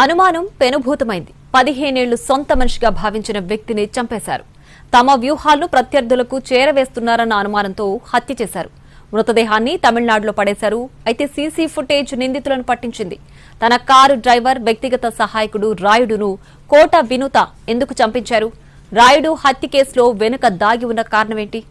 అనుమానం పెనుభూతమైంది. పదిహేనేళ్ళు సొంత మనిషిగా భావించిన వ్యక్తిని చంపేశారు. తమ వ్యూహాలను ప్రత్యర్థులకు చేరవేస్తున్నారన్న అనుమానంతో హత్య చేశారు. మృతదేహాన్ని తమిళనాడులో పడేశారు. అయితే సీసీ ఫుటేజ్ నిందితులను పట్టించింది. తన కారు డ్రైవర్ వ్యక్తిగత సహాయకుడు రాయుడును కోట వినుత ఎందుకు చంపించారు? రాయుడు హత్య కేసులో వెనుక దాగి ఉన్న కారణమేంటి?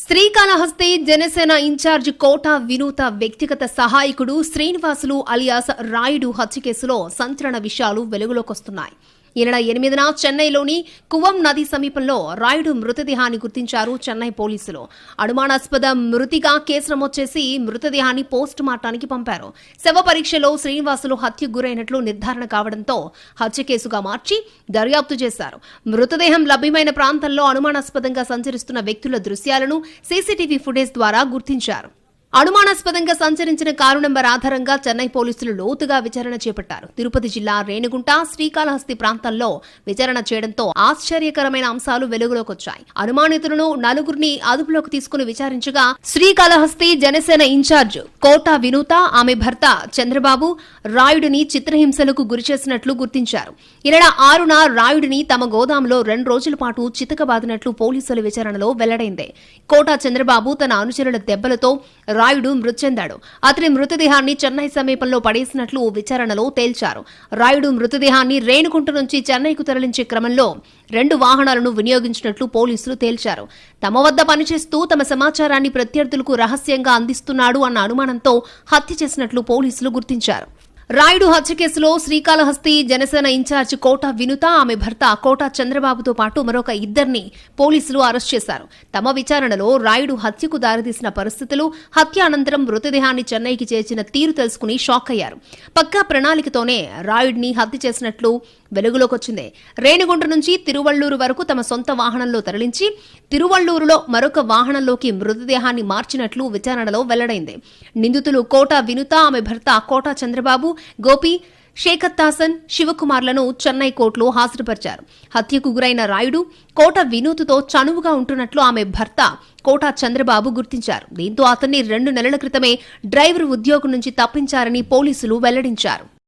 శ్రీకాళహస్తి జనసేన ఇన్ఛార్జ్ కోట వినూత వ్యక్తిగత సహాయకుడు శ్రీనివాసులు అలియాస్ రాయుడు హత్య కేసులో సంచలన విషయాలు వెలుగులోకొస్తున్నాయి. ఈ నెల ఎనిమిదిన చెన్నైలోని కువం నది సమీపంలో రాయుడు మృతదేహాన్ని గుర్తించారు చెన్నై పోలీసులు. అనుమానాస్పద మృతిగా కేసు నమోదు చేసి మృతదేహాన్ని పోస్ట్ మార్టానికి పంపారు. శవ పరీక్షలో శ్రీనివాసులు హత్యకు గురైనట్లు నిర్ధారణ కావడంతో హత్య కేసుగా మార్చి దర్యాప్తు చేశారు. మృతదేహం లభ్యమైన ప్రాంతంలో అనుమానాస్పదంగా సంచరిస్తున్న వ్యక్తుల దృశ్యాలను సీసీటీవీ ఫుటేజ్ ద్వారా గుర్తించారు. అనుమానాస్పదంగా సంచరించిన కారు నంబర్ ఆధారంగా చెన్నై పోలీసులు లోతుగా విచారణ చేపట్టారు. తిరుపతి జిల్లా రేణిగుంట శ్రీకాళహస్తి ప్రాంతాల్లో విచారణ చేయడంతో ఆశ్చర్యకరమైన అంశాలు వెలుగులోకొచ్చాయి. అనుమానితులను నలుగురిని అదుపులోకి తీసుకుని విచారించగా శ్రీకాళహస్తి జనసేన ఇన్ఛార్జ్ కోటా వినూత ఆమె భర్త చంద్రబాబు రాయుడిని చిత్రహింసలకు గురిచేసినట్లు గుర్తించారు. ఈ నెల ఆరున రాయుడిని తమ గోదాంలో రెండు రోజుల పాటు చితకబాదినట్లు పోలీసుల విచారణలో వెల్లడైంది. కోటా చంద్రబాబు తన అనుచరుల దెబ్బలతో రాయుడు మృతి చెందాడు అతని మృతదేహాన్ని చెన్నై సమీపంలో పడేసినట్లు విచారణలో తేల్చారు. రాయుడు మృతదేహాన్ని రేణుకుంట నుంచి చెన్నైకు తరలించే క్రమంలో రెండు వాహనాలను వినియోగించినట్లు పోలీసులు తేల్చారు. తమ వద్ద పనిచేస్తూ తమ సమాచారాన్ని ప్రత్యర్థులకు రహస్యంగా అందిస్తున్నాడు అన్న అనుమానంతో హత్య చేసినట్లు పోలీసులు గుర్తించారు. రాయుడు హత్య కేసులో శ్రీకాళహస్తి జనసేన ఇన్ఛార్జ్ కోట వినుత ఆమె భర్త కోట చంద్రబాబుతో పాటు మరొక ఇద్దరిని పోలీసులు అరెస్ట్ చేశారు. తమ విచారణలో రాయుడు హత్యకు దారితీసిన పరిస్థితులు హత్య అనంతరం మృతదేహాన్ని చెన్నైకి చేర్చిన తీరు తెలుసుకుని షాక్ అయ్యారు. పక్కా ప్రణాళికతోనే రాయుడిని హత్య చేసినట్లు వెలుగులోకి వచ్చింది రేణిగుంట నుంచి తిరువళ్ళూరు వరకు తమ సొంత వాహనంలో తరలించి తిరువళ్ళూరులో మరొక వాహనంలోకి మృతదేహాన్ని మార్చినట్లు విచారణలో వెల్లడైంది. నిందితులు కోట వినుత ఆమె భర్త కోట చంద్రబాబు గోపి శేఖత్తాసన్ శివకుమార్లను చెన్నై కోర్టులో హాజరుపరిచారు. హత్యకు గురైన రాయుడు కోట వినూత్తో చనువుగా ఉంటున్నట్లు ఆమె భర్త కోట చంద్రబాబు గుర్తించారు. దీంతో అతన్ని రెండు నెలల క్రితమే డ్రైవర్ ఉద్యోగం నుంచి తప్పించారని పోలీసులు వెల్లడించారు.